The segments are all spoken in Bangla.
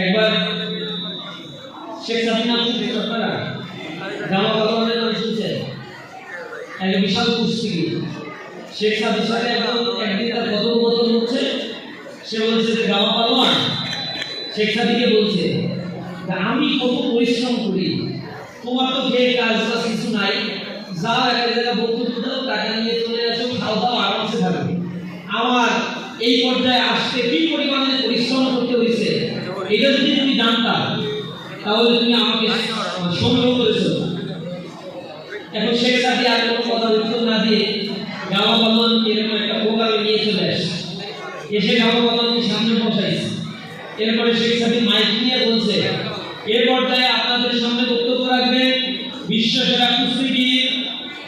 একবার শেখ হাসিনা আপনারা? জামা কাপড়ের নাম শুনছেন এক বিশাল কুস্তিগি শেখ হাসিনার সাথে একদিন তার কথোপকথন হচ্ছে। সে বলছে যে, জামা পালোয়ান শেখ সাদিকে বলছে যে, আমি কত পরিশ্রম করি। তোমার তো খেয়ে কাজ কিছু নাই। যাও একটা জায়গায় বক্তব্য দাও, টাকা নিয়ে চলে আসো খাও দাও আরামসে থাকবে আমার এই পর্যায়ে আসতে কি পরিমাণে পরিশ্রম করতে হয়েছে এটা যদি তুমি জানতাম তাহলে তুমি আমাকে সংগ্রহ করেছ। এখন শেখ সাদি আর কোনো কথা উত্তর না দিয়ে গাওয়া বালন এরকম একটা প্রোগ্রামে নিয়ে চলে আসে এসে গাওয়া বালনকে সামনে বসাইছে। এরপরে শেখ সাদি মাইক নিয়ে বলছে এর পর্যায়ে আপনাদের সামনে বক্তব্য রাখবেন বিশ্ব সেরা কুস্তিগির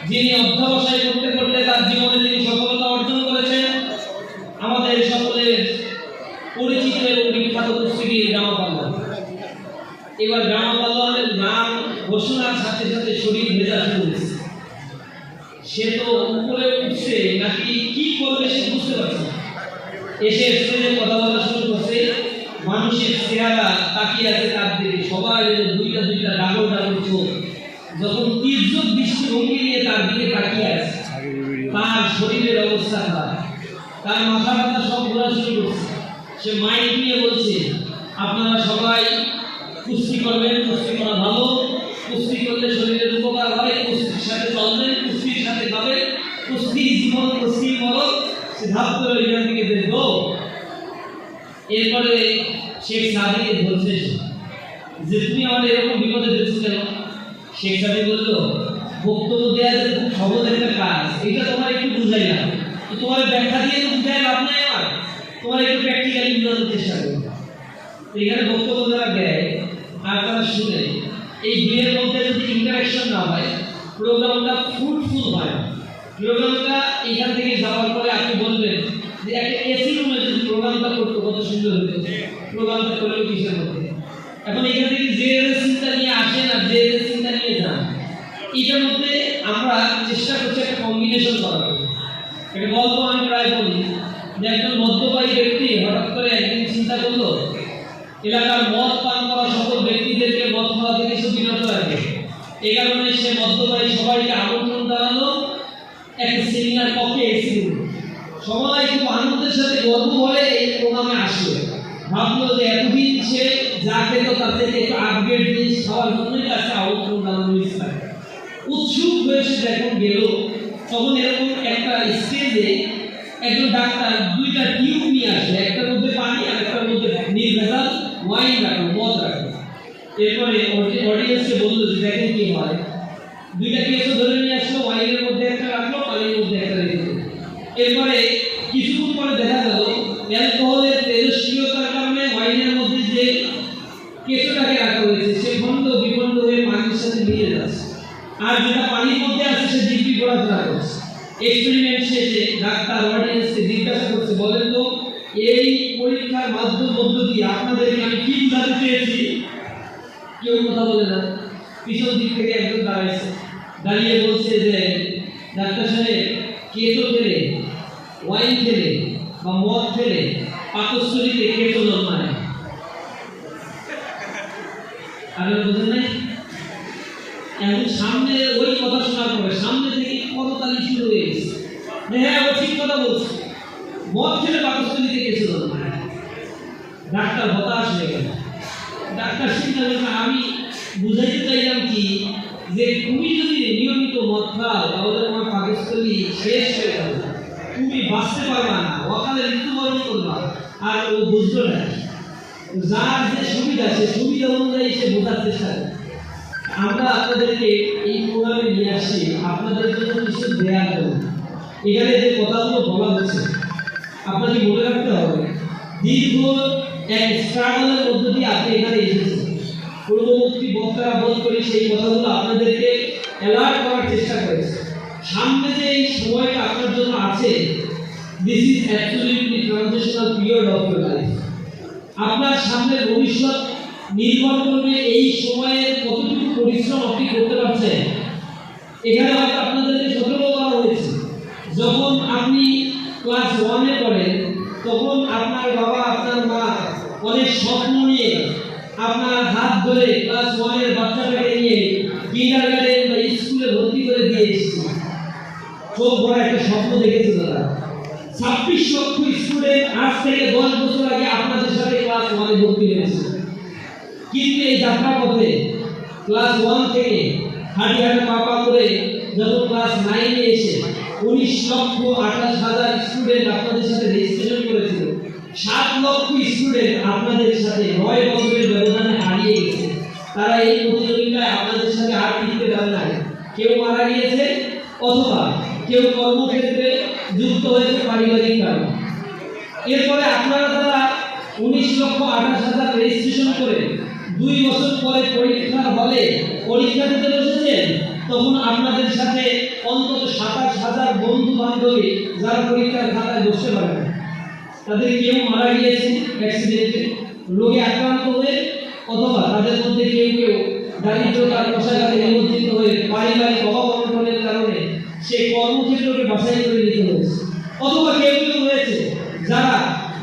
যিনি অধ্যবসায় করতে করতে তার জীবনে তিনি সফলতা অর্জন করেছেন আমাদের সকলের পরিচিত এবং বিখ্যাত কুস্তিগির জামা পাল্লা এবার জামা পাল্লানের নাম ঘোষণার সাথে সাথে শরীর ভেজা শুরু হয়েছে সে তো উপরে উঠছে নাকি কি করবে সে বুঝতে পারছে না এসে স্টেজে কথা বলা শুরু করছে মানুষের চেহারা তাকিয়ে আছে তার দিকে সবাই এর দুইটা দুইটা ডাবল ডাবল চোখ যখন তীর্যক দৃষ্টিভঙ্গি নিয়ে তার দিকে তাকিয়ে আছে তার শরীরের অবস্থা খারাপ তার মাথা ব্যথা সব ঘোরা শুরু করছে সে মাইক নিয়ে বলছে, আপনারা সবাই কুস্তি করবেন, কুস্তি করা ভালো। কুস্তি করলে শরীরের উপকার হয় কুস্তির সাথে চলবেন কুস্তির সাথে খাবেন কুস্তি জীবন, কুস্তি মরণ সিদ্ধান্ত এখান থেকে দেখব এরপরে শেখ সাদিকে সে। যে তুমি আমাদের এরকম বিপদে দেখছ কেন? শেখ সাদি বলল, বক্তব্য দেওয়া যে খুব সহজ একটা কাজ, এটা তোমার একটু বুঝাই না তোমার ব্যাখ্যা দিয়ে তো বুঝাই লাভ নাই আমার। তোমার একটু প্র্যাকটিক্যালি বোঝানোর চেষ্টা করো। এখানে বক্তব্য যারা দেয়, আর তারা শুনে, এই দুইয়ের মধ্যে যদি ইন্টারাকশন না হয় প্রোগ্রামটা ফ্রুটফুল হয় না। প্রোগ্রামটা এখান থেকে যাওয়ার পরে আপনি বলবেন যে একটা এসি রুমে যদি প্রোগ্রামটা করতো, কত সুন্দর হতো। প্রোগ্রামটা করলেও কিসের মধ্যে। এখন এখান থেকে যে চিন্তা নিয়ে আসেন আর যে যে চিন্তা নিয়ে যান। এটার মধ্যে আমরা চেষ্টা করছি একটা কম্বিনেশন করার একটা গল্প আমি প্রায় বলি যে একজন মদ্যপায়ী ব্যক্তি, হঠাৎ করে একদিন চিন্তা করল, এলাকার মদ পান করা সকল ব্যক্তিদেরকে মদ খাওয়া থেকে সে বিরত রাখে। এই কারণে সে মদ্যপায়ী সবাইকে আমন্ত্রণ জানালো একটা সেমিনার কক্ষে এসেছিল সবাই খুব আনন্দের সাথে গর্ব হয়ে এই প্রোগ্রামে আসলো। ভাবলো যে এতদিন সে যা খেত তার থেকে একটু আপগ্রেড জিনিস খাওয়ার জন্যই তাকে আমন্ত্রণ জানানো তাকে। উৎসুক হয়ে সে যখন গেল, তখন এরকম একটা স্টেজে একজন ডাক্তার, দুইটা টিউব নিয়ে আসে, একটার মধ্যে পানি আর একটার মধ্যে নির্ভেজাল ওয়াইন রাখো, মদ রাখো। এরপরে অডিয়েন্সকে বলল যে, দেখেন কি হয়। দুইটা কেসও ধরে নিয়ে আসলো, ওয়াইনের মধ্যে একটা রাখল, পানির মধ্যে একটা রেখে। এরপরে কিছুক্ষণ পরে দেখা গেল, অ্যালকোহলের তেজস্ক্রিয়তার কারণে ওয়াইনের মধ্যে যে কেঁচোটাকে রাখা হয়েছে, সে খণ্ড বিখণ্ড হয়ে পানির সাথে মিলে যাচ্ছে। আর যেটা পানির মধ্যে আছে, সে দিব্যি ঘোরাফেরা করছে। এক্সপেরিমেন্ট শেষে ডাক্তার অডিয়েন্সকে জিজ্ঞাসা করছে, বলেন তো, এই পরীক্ষার মাধ্যম মধ্য দিয়ে আপনাদেরকে আমি কি বোঝাতে চেয়েছি কেউ কথা বলে না। পিছন দিক থেকে একজন দাঁড়াইছে। দাঁড়িয়ে বলছে যে, ডাক্তার সাহেব কেতো খেলে ওয়াইন খেলে বা মদ খেলে পাকস্থলীতে কেতো জন্মায় আর বোঝেন নাই এখন সামনে ওই কথা শোনার পরে সামনে থেকে করতালি শুরু হয়ে গেছে যে হ্যাঁ ও ঠিক কথা বলছে মদ খেলে পাকস্থলীতে কেতো জন্মায় ডাক্তার হতাশ হয়ে গেল ডাক্তার চিন্তা করলেন আমি বুঝাইতে চাইলাম কি যে তুমি যদি নিয়মিত মদ খাও, তাহলে তোমার পাকস্থলী শেষ হয়ে যাবে। তুমি বাঁচতে পারবা না। অকালে মৃত্যুবরণ করবা। আর ও বুঝলো না। যার যে সুবিধা, সে সুবিধা অনুযায়ী সে বোঝার চেষ্টা করে। আমরা আপনাদেরকে এই প্রোগ্রামে নিয়ে আসি। আপনাদের জন্য কিছু দেয়ার জন্য এখানে যে কথাগুলো বলা হচ্ছে আপনাকে মনে রাখতে হবে? দীর্ঘ এক স্ট্রাগলের মধ্য দিয়ে আপনি এখানে এসেছেন। পূর্ববর্তী বক্তারা বোধ করি সেই কথাগুলো আপনাদেরকে অ্যালার্ট করার চেষ্টা করেছে। সামনে যে এই সময়টা আপনার জন্য আছে this is actually transitional period of your life আপনার সামনে ভবিষ্যৎ নির্ভর করবে এই সময়ের কতটুকু পরিশ্রম আপনি করতে পারছেন। এখানে হয়তো আপনাদেরকে সতর্ক করা হয়েছে। যখন আপনি ক্লাস ওয়ানে পড়েন, তখন আপনার বাবা, আপনার মা অনেক স্বপ্ন নিয়ে আপনার হাত ধরে ক্লাস ওয়ানের বাচ্চাটাকে নিয়ে কিন্ডার বা স্কুলে ভর্তি করে দিয়ে এসেছে চোখ বড় একটা স্বপ্ন দেখেছে তারা ছাব্বিশ লক্ষ স্টুডেন্ট আজ থেকে দশ বছর আগে আপনাদের সাথে ক্লাস ওয়ানে ভর্তি হয়েছে। কিন্তু এই যাত্রা পথে ক্লাস ওয়ান থেকে হাঁটি হাঁটা পাপা করে যখন ক্লাস নাইনে এসে উনিশ লক্ষ আঠাশ হাজার স্টুডেন্ট আপনাদের সাথে রেজিস্ট্রেশন করেছিল সাত লক্ষ স্টুডেন্ট আপনাদের সাথে নয় বছরের ব্যবধানে হারিয়ে গেছে। তারা এই প্রতিযোগিতায় আপনাদের সাথে আর টিকতে পারে না। কেউ মারা গিয়েছে অথবা কেউ কর্মক্ষেত্রে যুক্ত হয়েছে পারিবারিক কারণ। এরপরে আপনারা তারা উনিশ লক্ষ আঠাশ হাজার রেজিস্ট্রেশন করে দুই বছর পরে পরীক্ষার হলে পরীক্ষা দিতে বসেছেন, তখন আপনাদের সাথে অন্তত সাতাশ হাজার বন্ধু বান্ধবী যারা পরীক্ষার খাতায় বসতে পারে তাদের কেউ মারা গিয়েছে অ্যাক্সিডেন্টে রোগে আক্রান্ত হয়ে অথবা তাদের মধ্যে কেউ কেউ দারিদ্রতার কষাঘাতে নিমজ্জিত হয়ে পারিবারিক অভাব কারণে সে কর্মক্ষেত্রকে বাছাই করে নিতে হয়েছে। অথবা কেউ কেউ রয়েছে যারা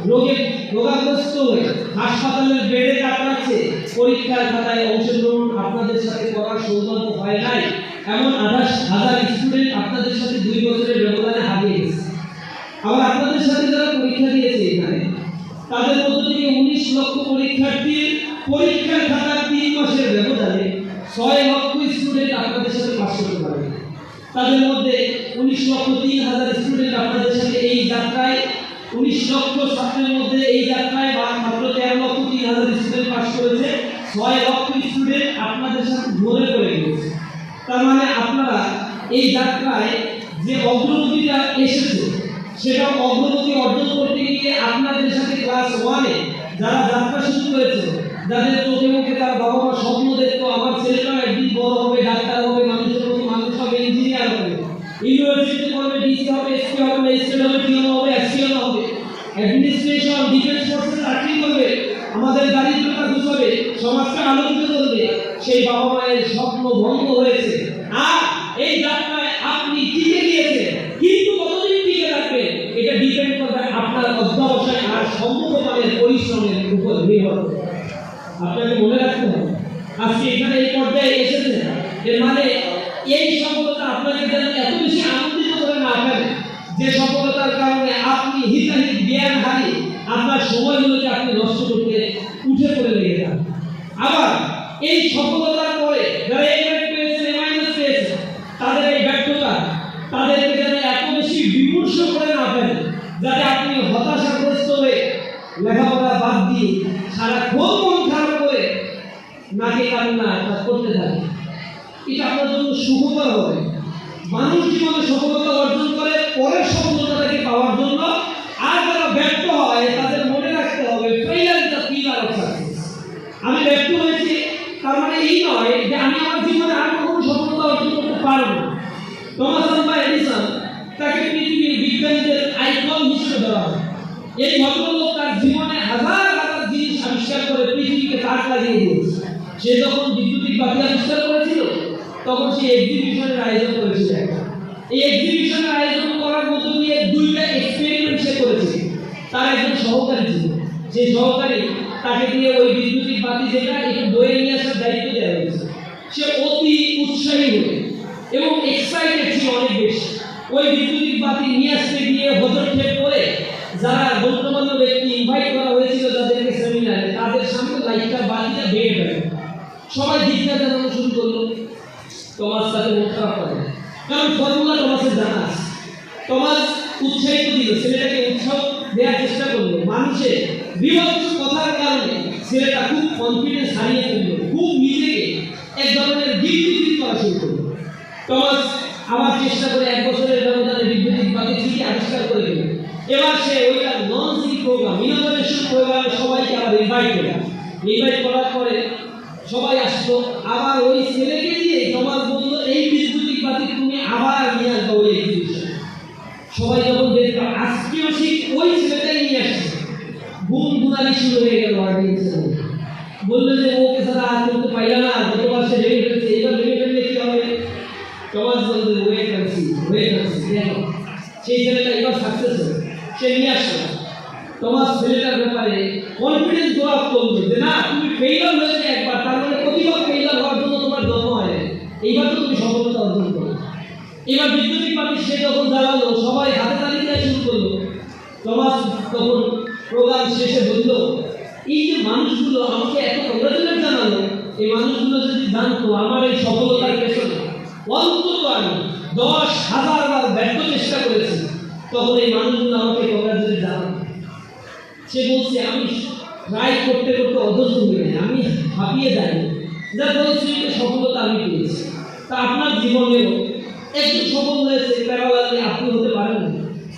রোগে, রোগাগ্রস্ত হয়ে হাসপাতালের বেডে কাটাচ্ছে, পরীক্ষার খাতায় অংশগ্রহণ আপনাদের সাথে করার সৌভাগ্য হয় নাই। এমন আঠাশ হাজার স্টুডেন্ট আপনাদের সাথে দুই বছরের ব্যবধানে হারিয়ে আবার আপনাদের সাথে যারা পরীক্ষা দিয়েছে এখানে, তাদের মধ্য থেকে উনিশ লক্ষ পরীক্ষার্থীর পরীক্ষার খাতার তিন মাসের ব্যবধানে ছয় লক্ষ স্টুডেন্ট আপনাদের সাথে পাশ করতে পারে। তাদের মধ্যে উনিশ লক্ষ তিন হাজার স্টুডেন্ট আপনাদের সাথে এই যাত্রায়, উনিশ লক্ষ ছাত্রের মধ্যে এই যাত্রায় মাত্র তেরো লক্ষ তিন হাজার স্টুডেন্ট পাশ করেছে, ছয় লক্ষ স্টুডেন্ট আপনাদের সাথে ধরে পড়ে গিয়েছে। তার মানে আপনারা এই যাত্রায় যে অগ্রগতিটা এসেছে সেটা অগ্রগতি অর্জন করতে গিয়ে আপনাদের সাথে ক্লাস ওয়ানে যারা যাত্রা শুরু করেছে, যাদের চোখে মুখে তার বাবা মা স্বপ্ন দেখতো, আমার ছেলেটা একদিন বড় হবে, ডাক্তার হবে, মানুষের মতো মানুষ হবে ইঞ্জিনিয়ার হবে। ইউনিভার্সিটি করবে ডিসি হবে এসপি হবে ম্যাজিস্ট্রেট হবে টিওন হবে এসপিওন হবে। অ্যাডমিনিস্ট্রেশন ডিফেন্স ফোর্সে চাকরি করবে আমাদের দারিদ্রতা ঘুষাবে সমাজকে আলোকিত করবে, সেই বাবা মায়ের স্বপ্ন ভঙ্গ হয়েছে। আর এই যাত্রায় আপনি টিকে গিয়েছেন কিন্তু কতদিন টিকে থাকবেন এটা ডিপেন্ড করবে আপনার অধ্যবসায় তাদের পরিশ্রমের উপর নির্ভর করে। আপনাকে মনে রাখতে হবে আজকে এখানে এই পর্যায়ে এসেছেন। এর মানে এই সফলতা আপনাকে যেন এত বেশি আনন্দিত করে না ফেলে যে সফলতার কারণে আপনি হিতাহিত জ্ঞান হারিয়ে আপনার সময়গুলোকে আপনি নষ্ট করতে উঠে পড়ে লেগে যান আবার এই সফলতার পরে যারা এই গ্রেড পেয়েছে এ মাইনাস পেয়েছে তাদের এই ব্যর্থতা তাদেরকে যেন এত বেশি বিমর্ষ করে না ফেলে যাতে আপনি হতাশাগ্রস্ত হয়ে লেখাপড়া বাদ দিয়ে সারাক্ষণ মন খারাপ করে নাকে কান্না তা করতে থাকে এটা আপনার জন্য সুখকর হবে। মানুষ জীবনে সফলতা অর্জন করে পরের সফলতাটাকে পাওয়ার জন্য আর যারা ব্যর্থ হয়, তাদের মনে রাখতে হবে আমি ব্যর্থ হয়েছি, তার মানে এই নয় যে আমি আমার জীবনে আর কখনো সফলতা অর্জন করতে পারব না। টমাস আলভা এডিসন তাকে পৃথিবীর বিজ্ঞানীদের আইকন হিসেবে ধরা হয়। এই ভদ্রলোক তার জীবনে হাজার হাজার জিনিস আবিষ্কার করে পৃথিবীকে তার লাগিয়ে দিয়েছে সে যখন বিদ্যুতিক বাতি আবিষ্কার তখন সে এক্সিবিশনের আয়োজন করেছিল। এই এক্সিবিশনের আয়োজন করার মধ্য দিয়ে দুইটা এক্সপেরিমেন্ট সে করেছে। তার একজন সহকারী ছিল। সেই সহকারী তাকে দিয়ে ওই বিদ্যুতিক বাতি যেটা একটু বয়ে নিয়ে আসার দায়িত্ব দেওয়া হয়েছে। সে অতি উৎসাহী হয়ে এবং এক্সাইটেড ছিল অনেক বেশি। ওই বিদ্যুতিক বাতি নিয়ে আসতে গিয়ে হজরক্ষেপ করে যারা গণ্যমান্য ব্যক্তি ইনভাইট করা হয়েছিল যাদেরকে সেমিনারে তাদের সামনে লাইটটা বাতিটা বেড়ে গেল। সবাই দিকটা জানানো শুরু করল তোমার সাথে মন খারাপ করে কারণ ফর্মুলা তোমাকে জানা আছে। তোমার উৎসাহিত দিল, ছেলেটাকে উৎসাহ দেওয়ার চেষ্টা করল। মানুষের বিভৎস কথার কারণে ছেলেটা খুব কনফিডেন্স হারিয়ে ফেলল। খুব নিজেকে এক ধরনের গিল্টি করা শুরু করল। টমাস আবার চেষ্টা করে এক বছরের ব্যবধানে বিদ্যুতিক বাতি ঠিকই আবিষ্কার করে দিল। এবার সে ওইটা নন সিটি প্রোগ্রাম ইনোভেশন প্রোগ্রামে সবাইকে আবার ইনভাইট করে। ইনভাইট করার পরে সবাই আসতো আবার ওই ছেলেকে দিয়ে তোমার বলল, এই বিদ্যুতিক বাতি তুমি আবার নিয়ে আসবে ওই সবাই যখন দেখল, আজকেও ঠিক ওই ছেলেটাই নিয়ে আসছে। গুম গুনানি শুরু হয়ে গেল অডিয়েন্সের বলল যে, ওকে ছাড়া আর করতে পাইলা না, গতবার সে ভেঙে ফেলছে এবার ভেঙে ফেললে কি হবে? টমাস বলবে ওয়েট সি ওয়েট দেখো। সেই ছেলেটা এবার সাকসেস হবে সে নিয়ে আসলো। তোমার ছেলেটার ব্যাপারে কনফিডেন্স আপ করবে যে না, তুমি ফেইলার হয়েছে একবার, তার মানে প্রতিবার ফেইলার হওয়ার জন্য তোমার জন্ম হয়। এইবার তো তুমি সফলতা অর্জন করো এবার বিদ্যুতিক পার্টি সে যখন দাঁড়াল, সবাই হাতে তালি দেওয়া শুরু করল। তোমার তখন প্রোগ্রাম শেষে বলল, এই যে মানুষগুলো আমাকে এত কংগ্রাচুলেট জানালো, এই মানুষগুলো যদি জানতো আমার এই সফলতার পেছনে অন্তত আমি দশ হাজার বার ব্যর্থ চেষ্টা করেছি, তখন এই মানুষগুলো আমাকে কংগ্রাচুলেট জানাতো সে বলছে, আমি ট্রাই করতে করতে অধৈর্য হয়ে যাই আমি হাঁপিয়ে যাই যা বলছি সফলতা আমি পেয়েছি। তা আপনার জীবনেও একটু সফল হয়েছে, প্যারালালে আপনি হতে পারেন।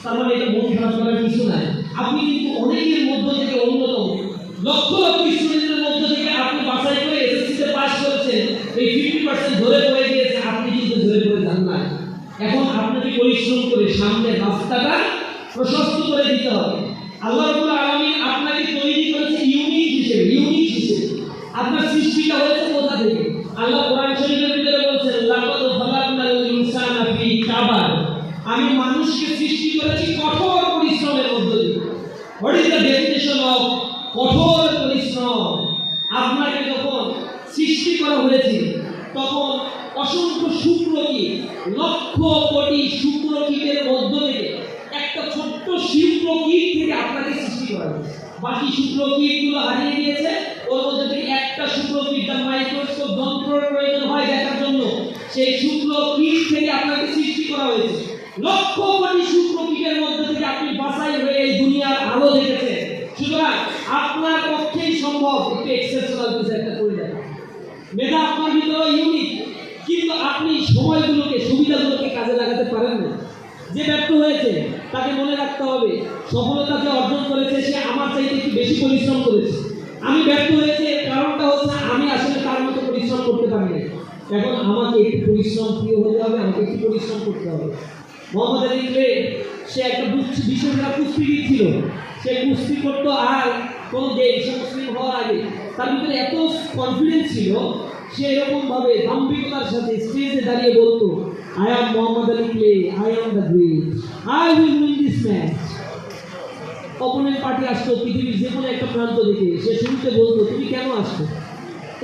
তার মানে এটা মন খারাপ করার কিছু নাই। আপনি কিন্তু অনেকের মধ্য থেকে অন্যতম। লক্ষ লক্ষ স্টুডেন্টের মধ্য থেকে আপনি বাছাই করে এসএসসিতে পাস করেছেন, এই ফিফটি পার্সেন্ট ধরে পড়ে গিয়েছে, আপনি কিন্তু ধরে পড়ে যান না এখন আপনাকে পরিশ্রম করে সামনের রাস্তাটা প্রশস্ত করে দিতে হবে। আল্লাহ রাব্বুল আলামিন আপনাকে তৈরি করেছে ইউনিক হিসেবে ইউনিক হিসেবে। আপনার সৃষ্টিটা হয়েছে কোথা থেকে? আল্লাহ কোরআন শরীফের ভিতরে বলছেন, লাকাদ খালাকনাল ইনসানা ফি কাবার। আমি মানুষকে সৃষ্টি করেছি কঠোর পরিশ্রমের মধ্য দিয়ে। What is the definition of কঠোর পরিশ্রম? আপনাকে যখন সৃষ্টি করা হয়েছে, তখন অসংখ্য শুক্রকীট লক্ষ কোটি শুক্রকীটের মধ্য থেকে একটা ছোট্ট শুক্রকীট থেকে আপনাকে সৃষ্টি করা হয়েছে বাকি শুক্রকীটগুলো হারিয়ে গিয়েছে। ওর মধ্যে থেকে একটা শুক্রকীট যা মাইক্রোস্কোপ যন্ত্রের প্রয়োজন হয় দেখার জন্য, সেই শুক্রকীট থেকে আপনাকে সৃষ্টি করা হয়েছে। লক্ষ কোটি শুক্রকীটের মধ্যে থেকে আপনি বাছাই হয়ে এই দুনিয়ার আলো দেখেছেন। সুতরাং আপনার পক্ষেই সম্ভব একটু এক্সেপশনাল কিছু একটা করে দেখা। মেধা আপনার ভিতরে ইউনিক কিন্তু আপনি সময়গুলোকে, সুবিধাগুলোকে কাজে লাগাতে পারেন না। যে ব্যর্থ হয়েছে তাকে মনে রাখতে হবে, সফলতা যে অর্জন করেছে, সে আমার চাইতে একটু বেশি পরিশ্রম করেছে। আমি ব্যর্থ হয়েছে, কারণটা হচ্ছে আমি আসলে তার মতো পরিশ্রম করতে পারি না এখন আমাকে একটু পরিশ্রম প্রিয় হতে হবে, আমাকে একটু পরিশ্রম করতে হবে। মোহাম্মদ আলী সে একটা বুঝ- বিশ্বসেরা কুস্তিগির ছিল। সে কুস্তি করতো আর কোনো দেশ মুসলিম হওয়ার আগে। তার ভিতরে এত কনফিডেন্স ছিল, সে এরকমভাবে দাম্ভিকতার সাথে স্টেজে দাঁড়িয়ে বলতো I am Muhammad Ali Clay I am the great I will win this match opponent party আসতো, পৃথিবীর যে কোনো একটা প্রান্ত থেকে। সে শুরুতে বলতো, তুমি কেন আসছো?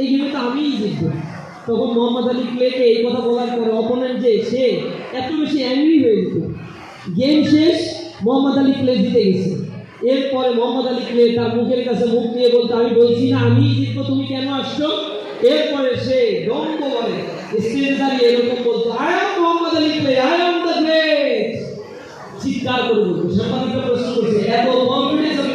এই গেমে তো আমিই জিতবো। তখন মোহাম্মদ আলী ক্লেকে এই কথা বলার পরে অপোনেন্ট যে, সে এত বেশি অ্যাংরি হয়ে যেত। গেম শেষ, মোহাম্মদ আলী ক্লে জিতে গেছে। এরপরে মোহাম্মদ আলী ক্লে তার মুখের কাছে মুখ নিয়ে বলতো, আমি বলছি না, আমিই জিতবো, তুমি কেন আসছো? এরপরে সে দম্ভ বলে স্টেজ দাঁড়িয়ে এরকম বলতো I am Muhammad Ali the great এত কনফিডেন্স আমি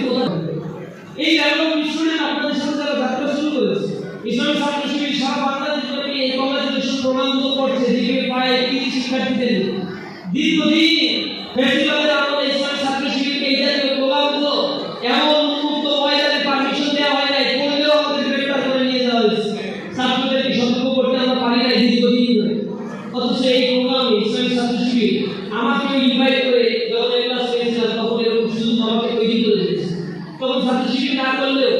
এই ডেভেলপ স্টুডেন্ট আপনাদের সাথে যারা শুরু করেছে, ইসলামী ছাত্র শিবির সারা বাংলাদেশ এই কংগ্রেচুলেশন প্রমাণিত করছে, যেগুলি প্রায় দীর্ঘদিন ফেস্টিভ্যালের আমলে ইসলামী ছাত্র শিবিরকে এই জাতীয় প্রোগ্রামগুলো এমন উন্মুক্ত ময়দানে পারমিশন দেওয়া হয় নাই করলেও আমাদের গ্রেপ্তার করে নিয়ে যাওয়া হয়েছে ছাত্রদেরকে সতর্ক করতে আমরা পারি নাই দীর্ঘদিন ধরে অথচ এই প্রোগ্রামে ইসলামী ছাত্র শিবির আমাকে ইনভাইট করে যখন এই ক্লাস পেয়েছিলাম তখন এরকম সুযোগ আমাকে তৈরি করে দিয়েছে তখন ছাত্র শিবির না করলেও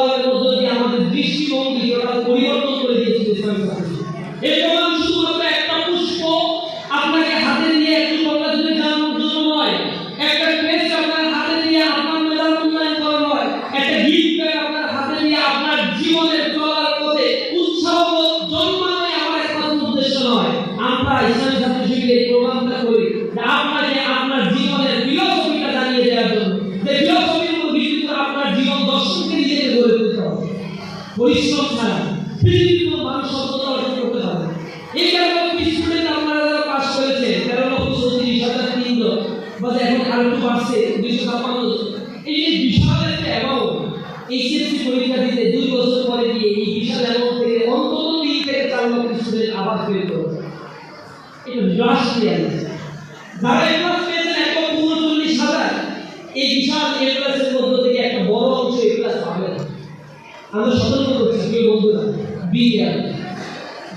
প্রোগ্রামের মধ্য দিয়ে আমাদের দৃষ্টিভঙ্গি ওটা পরিবর্তন করে দিয়েছে ইসলামী এই প্রোগ্রাম শুধুমাত্র একটা পুষ্প আপনাকে হাতে নিয়ে এই বিশাল এ ক্লাসের মধ্য থেকে একটা বড় অংশ এ ক্লাস পাবে না। আমরা সতর্ক করছি প্রিয় বন্ধুরা বিজ্ঞান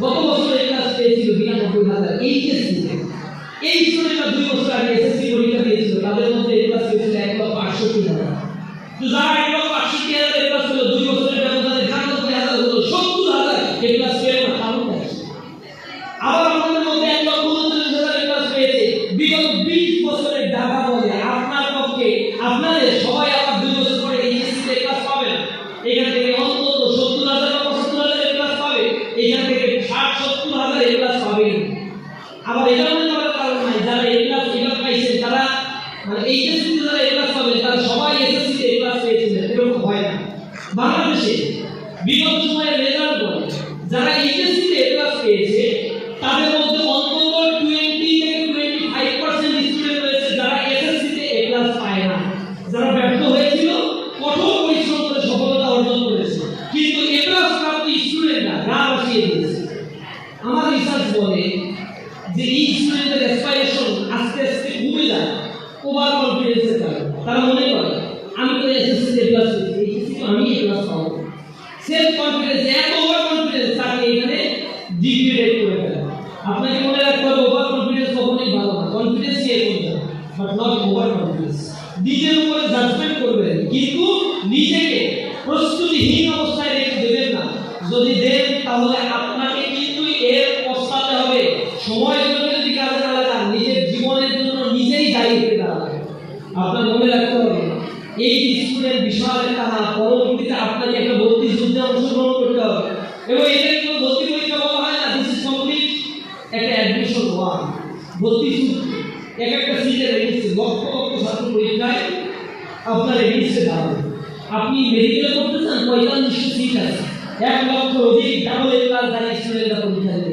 গত বছর এই ক্লাস পেয়েছিল বিরানব্বই হাজার এইচএসসি এই স্টুডেন্টরা দুই বছর আগে এসএসসি পরীক্ষা দিয়েছিল, তাদের মধ্যে এই ক্লাস পেয়েছিল এক লক্ষ আটষট্টি হাজার। তো যারা এক লক্ষ আটষট্টি হাজার এই ক্লাস পেল দুই বছরের ব্যবধানে একানব্বই হাজার হলো সত্তর হাজার এই ক্লাস পেল এইচএসসিতে এ পেয়েছে তাদের মধ্যে অন্তত স্কুলের বিশাল তারা পরবর্তীতে আপনাকে একটা ভর্তি যুদ্ধে অংশগ্রহণ করতে হবে। এবং এটা কিন্তু ভর্তি পরীক্ষা বলা হয় না দিস ইজ কমপ্লিট একটা অ্যাডমিশন ওয়ান ভর্তি এক একটা সিটে রেখেছে লক্ষ লক্ষ ছাত্র পরীক্ষায় আপনার রেখেছে দাঁড়াবে। আপনি মেডিকেল করতে চান পঁয়তাল্লিশশো সিট আছে। এক লক্ষ অধিক ডাবল এ প্লাস স্টুডেন্টরা পরীক্ষা দেবে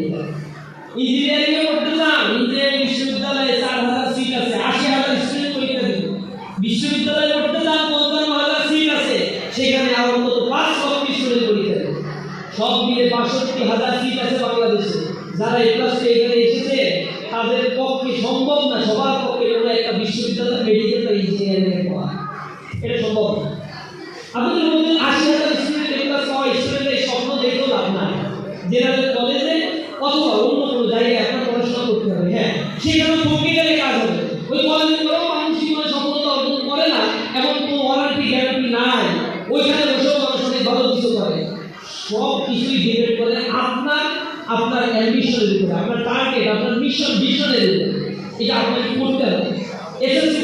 হ্যাঁ সেখানে প্রকৃতির কাজ হবে। ওই কলেজে করেও মানুষ জীবনে অর্জন করে না, এবং কোনো ওয়ারান্টি গ্যারান্টি নাই। ওইখানে বসেও মানুষ অনেক ভালো কিছু করে। সব কিছুই ডিপেন্ড করে আপনার আপনার অ্যাম্বিশনের উপরে, আপনার টার্গেট আপনার মিশন ভিশনের উপরে। এটা আপনাকে করতে হবে। SSC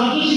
Lucky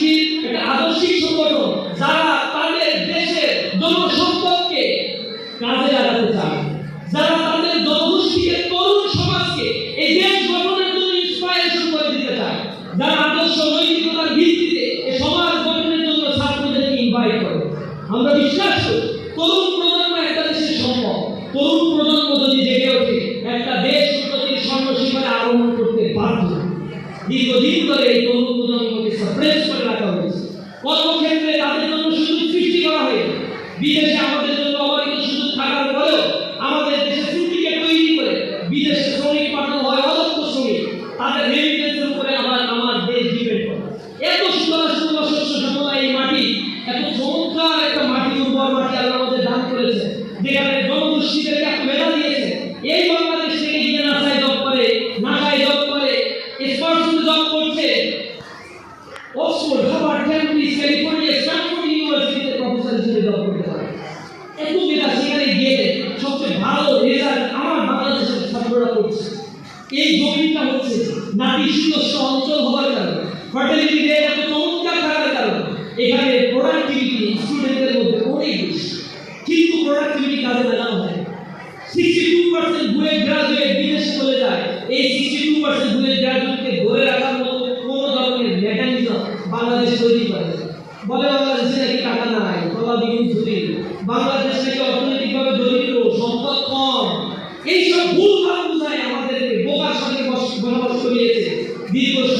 Yeah.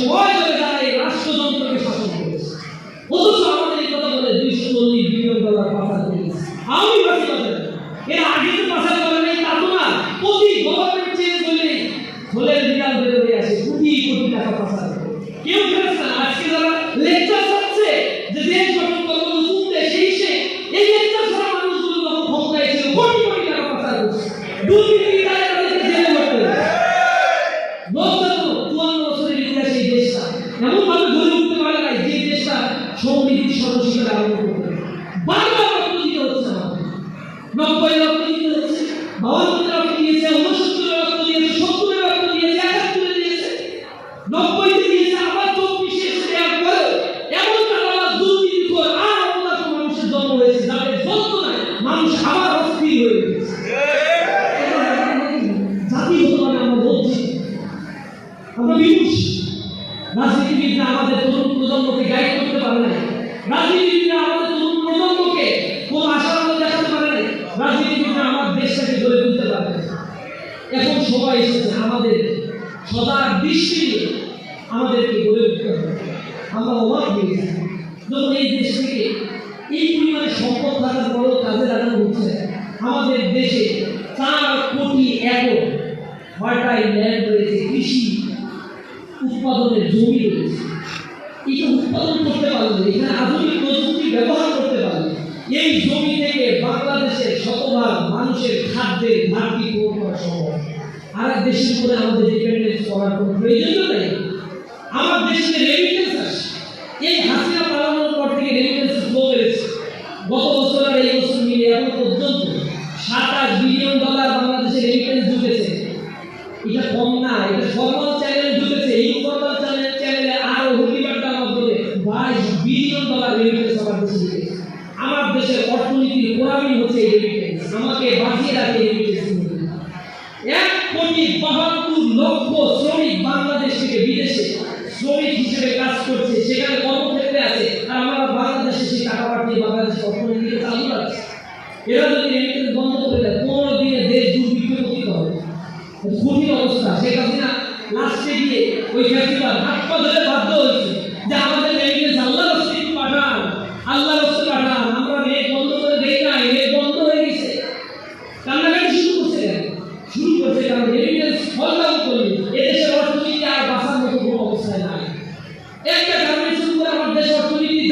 coisas মানুষ আবার অস্থির হয়ে রেমিটেন্স ফলদান করি এদেশের অর্থনীতি আর বাঁচার মতো কোনো অবস্থায় নাই। একটা গার্মেন্ট শুরু করে আমার দেশের অর্থনীতি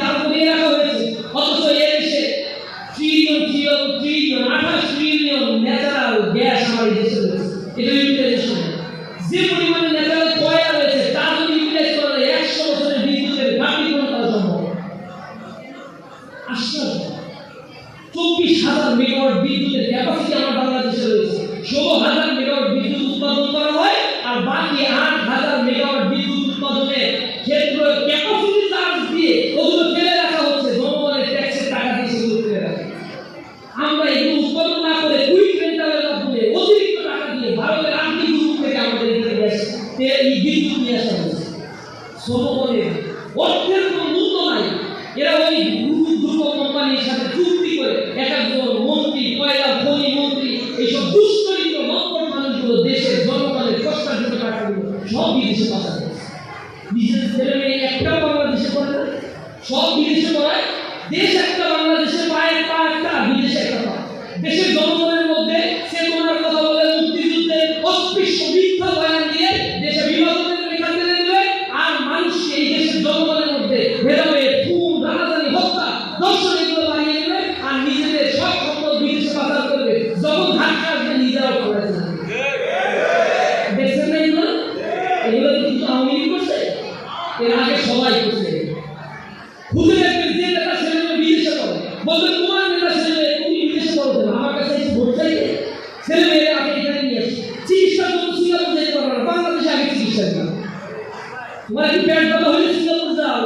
তোমার কি প্যান্ট ভালো হইলে সিঙ্গাপুর যাও।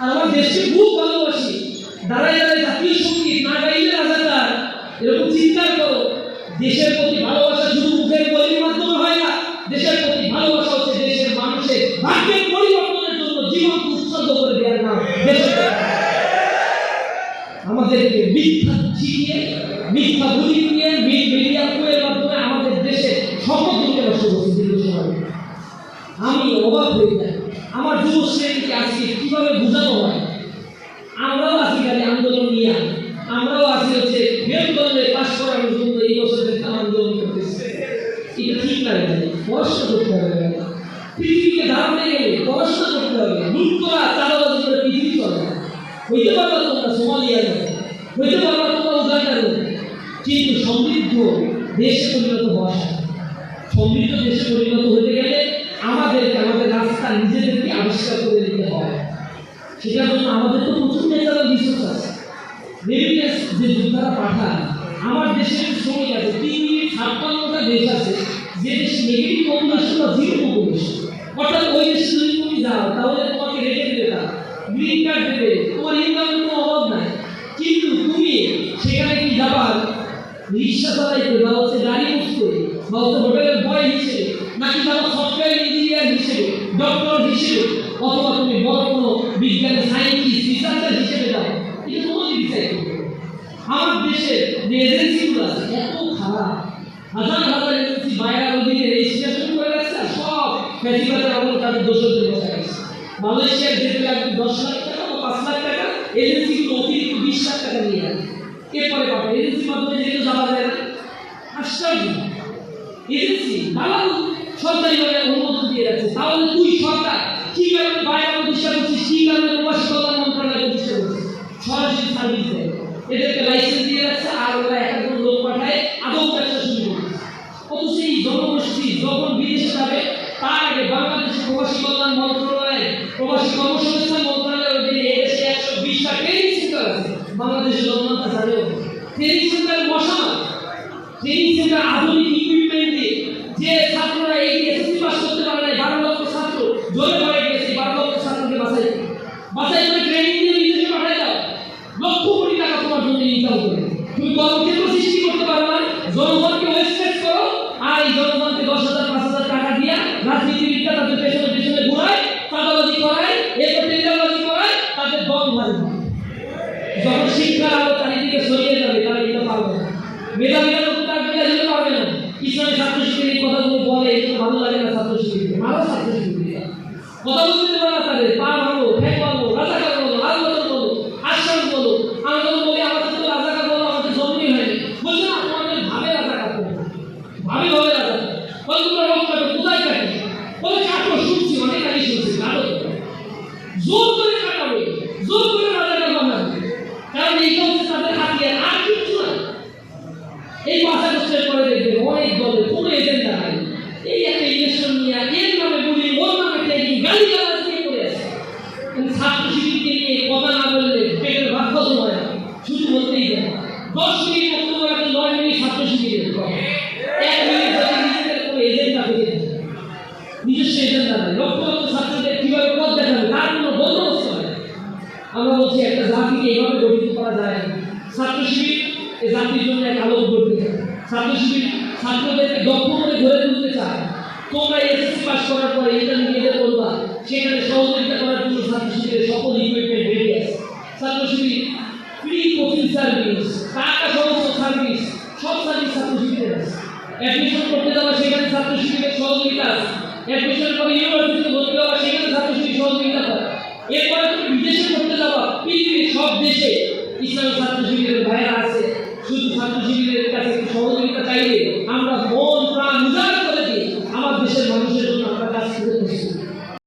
আর আমার দেশকে খুব ভালোবাসি। দাঁড়ায় দাঁড়ায় জাতীয় সংগীত না গাইলে রাজাকার এরকম চিন্তা করো। দেশের প্রতি ভালোবাসা শুধু মুখের বলির মাধ্যমে হয় না, দেশের প্রতি ভালোবাসা হচ্ছে দেশের মানুষের ভাগ্যের পরিবর্তনের জন্য জীবন উৎসর্গ করে দেওয়ার নাম আমাদেরকে মিথ্যা শিখিয়ে মিথ্যা বলি সমৃদ্ধ দেশে পরিণত হওয়া সমৃদ্ধ দেশে পরিণত হতে গেলে আমাদেরকে, আমাদের রাস্তা নিজেদেরকে আবিষ্কার করে দিতে হয় সেটার জন্য আমাদের তো প্রচুর নেতার রিসোর্স আছে। রেমিটেন্স যে যোদ্ধারা পাঠান, আমার দেশের শ্রমিক আছে, তিন মিনিট ছাপ্পান্নটা দেশ আছে, যে দেশ নেগেটিভ পপুলেশন বা জিরো পপুলেশন অর্থাৎ ওই দেশে যদি তুমি যাও, তাহলে তোমাকে রেটে দেবে তারা। গ্রিন কার্ড দেবে, তোমার ইনকাম রিক্সা চালাইতে বা হচ্ছে গাড়ি উঠতে বা হচ্ছে হোটেলের বয় হিসেবে, নাকি যারা সফটওয়্যার ইঞ্জিনিয়ার হিসেবে ডক্টর হিসেবে, অথবা তুমি বড় কোনো বিজ্ঞানী সায়েন্টিস্ট রিসার্চার হিসেবে যাও এটা তোমাকে ডিসাইড দেশে যে এজেন্সিগুলো এত খারাপ। হাজার এজেন্সি বাইরের রেজিস্ট্রেশন করে রাখছে সব ফেসিবাদের আমল তাদের দোষরদের বসে গেছে মালয়েশিয়ার যেতে লাগবে দশ লাখ টাকা বা পাঁচ লাখ টাকা এজেন্সিগুলো অতিরিক্ত বিশ লাখ টাকা নিয়ে আসে এরপরে কথা? এজেন্সির মাধ্যমে যেহেতু যাওয়া যায় না। আশ্চর্য। এজেন্সি দালাল সরকারিভাবে অনুমোদন দিয়ে যাচ্ছে। তাহলে তুই সরকার, কি কারণে বাইরে প্রতিষ্ঠা করছিস? কি কারণে প্রবাসী কল্যাণ মন্ত্রণালয় প্রতিষ্ঠা করছিস? সরাসরি সার্ভিস দেয়। এদেরকে লাইসেন্স দিয়ে রাখছে আর ওরা এক রাজনীতিবিদরা তাদের পেছনে পেছনে ঘুরায় চাঁদাবাজি করায়, এরপর টেন্ডারবাজি করায় তাদের দম ভারী যখন শিক্ষার আলো চারিদিকে সরিয়ে যাবে, তারা এটা পারবে না। মেধাবীরা লোক তার মেধা দিতে পারবে না ইসলামী ছাত্র শিবির এই কথাগুলো বলে, এটা ভালো লাগে না ছাত্র শিবিরকে ভালো ছাত্র শিবির কথা বলতে দেবে না তাদের পা ভালো ঠ্যাং ভালো রাজাকার বলো লাল বদল বলো আশ্রম বলো আমরা যখন বলি আমাদের তো রাজাকার বলো আমাদের জন্মই হয়নি বলছে না তোমাদের ভাবে রাজাকার করো ভাবে ভাবে রাজাকার বলে তোমরা রোগ কাটো কোথায় কাটো বলে কাটো শুনছি অনেক আগে শুনছি কাটো জোর করে কাটাবে জোর করে রাজাকার বানাবে কারণ এইটা হচ্ছে তাদের হাতিয়ার আর কিছু না এই ভাষা কোশ্চেন করে দেখবে অনেক দলে কোনো এজেন্ডা নাই এই একটা ইলেকশন নিয়ে এর নামে বলি ওর নামে ট্রেনিং গালি গালাজ নিয়ে করে আছে কিন্তু ছাত্র শিবিরকে নিয়ে কথা না বললে পেটের ভাত হজম হয় না শুধু বলতেই যায় দশ মিনিট বক্তব্য রাখলে নয় মিনিট ছাত্র শিবিরের। এক মিনিট যদি নিজেদের কোনো এজেন্ডা পেয়ে নিজস্ব এজেন্ডা নাই। লক্ষ লক্ষ ছাত্রদের কীভাবে পথ দেখাবে, তার কোনো বন্দোবস্ত নাই। আমরা বলছি, একটা জাতিকে এইভাবে গঠিত করা যায়। ছাত্র শিবির এই জাতির জন্য এক আলোক চায়। ছাত্র শিবির ছাত্রদেরকে দক্ষ করে গড়ে তুলতে চায়। তোমরা এসএসসি পাস করার পরে ইন্টারমিডিয়েটে করবা সেখানে সহযোগিতা করার জন্য ছাত্র শিবিরের সকল ইকুইপমেন্ট